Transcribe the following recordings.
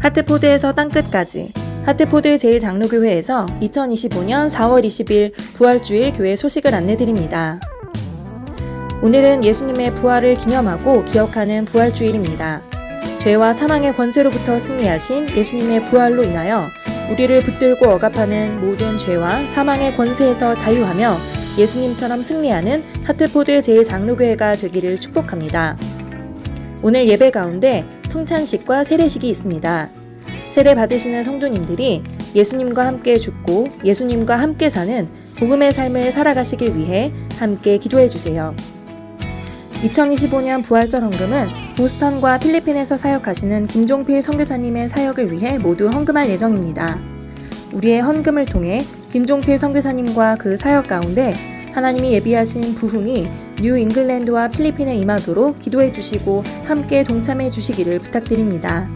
하트포드에서 땅끝까지 하트포드 제일장로교회에서 2025년 4월 20일 부활주일 교회 소식을 안내드립니다. 오늘은 예수님의 부활을 기념하고 기억하는 부활주일입니다. 죄와 사망의 권세로부터 승리하신 예수님의 부활로 인하여 우리를 붙들고 억압하는 모든 죄와 사망의 권세에서 자유하며 예수님처럼 승리하는 하트포드 제일장로교회가 되기를 축복합니다. 오늘 예배 가운데 통찬식과 세례식이 있습니다. 세례 받으시는 성도님들이 예수님과 함께 죽고 예수님과 함께 사는 복음의 삶을 살아가시길 위해 함께 기도해 주세요. 2025년 부활절 헌금은 보스턴과 필리핀에서 사역하시는 김종필 선교사님의 사역을 위해 모두 헌금할 예정입니다. 우리의 헌금을 통해 김종필 선교사님과 그 사역 가운데 하나님이 예비하신 부흥이 뉴 잉글랜드와 필리핀에 임하도록 기도해 주시고 함께 동참해 주시기를 부탁드립니다.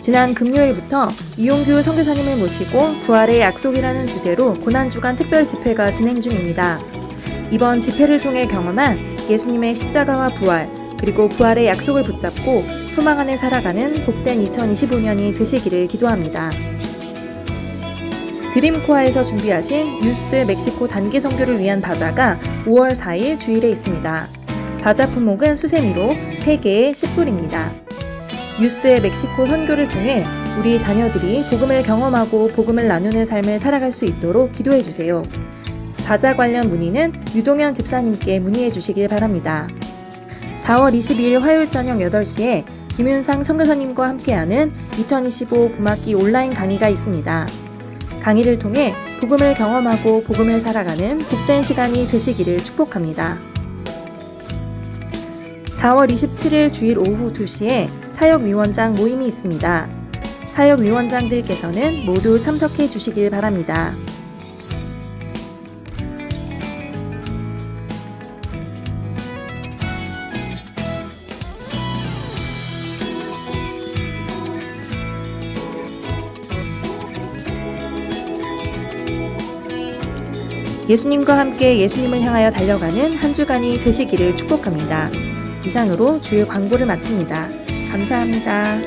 지난 금요일부터 이용규 선교사님을 모시고 부활의 약속이라는 주제로 고난주간 특별 집회가 진행 중입니다. 이번 집회를 통해 경험한 예수님의 십자가와 부활, 그리고 부활의 약속을 붙잡고 소망 안에 살아가는 복된 2025년이 되시기를 기도합니다. 드림코아에서 준비하신 유스 멕시코 단기 선교를 위한 바자가 5월 4일 주일에 있습니다. 바자 품목은 수세미로 3개의 10불입니다. 유스의 멕시코 선교를 통해 우리 자녀들이 복음을 경험하고 복음을 나누는 삶을 살아갈 수 있도록 기도해 주세요. 바자 관련 문의는 유동현 집사님께 문의해 주시길 바랍니다. 4월 22일 화요일 저녁 8시에 김윤상 선교사님과 함께하는 2025 봄학기 온라인 강의가 있습니다. 강의를 통해 복음을 경험하고 복음을 살아가는 복된 시간이 되시기를 축복합니다. 4월 27일 주일 오후 2시에 사역위원장 모임이 있습니다. 사역위원장들께서는 모두 참석해 주시길 바랍니다. 예수님과 함께 예수님을 향하여 달려가는 한 주간이 되시기를 축복합니다. 이상으로 주일 광고를 마칩니다. 감사합니다.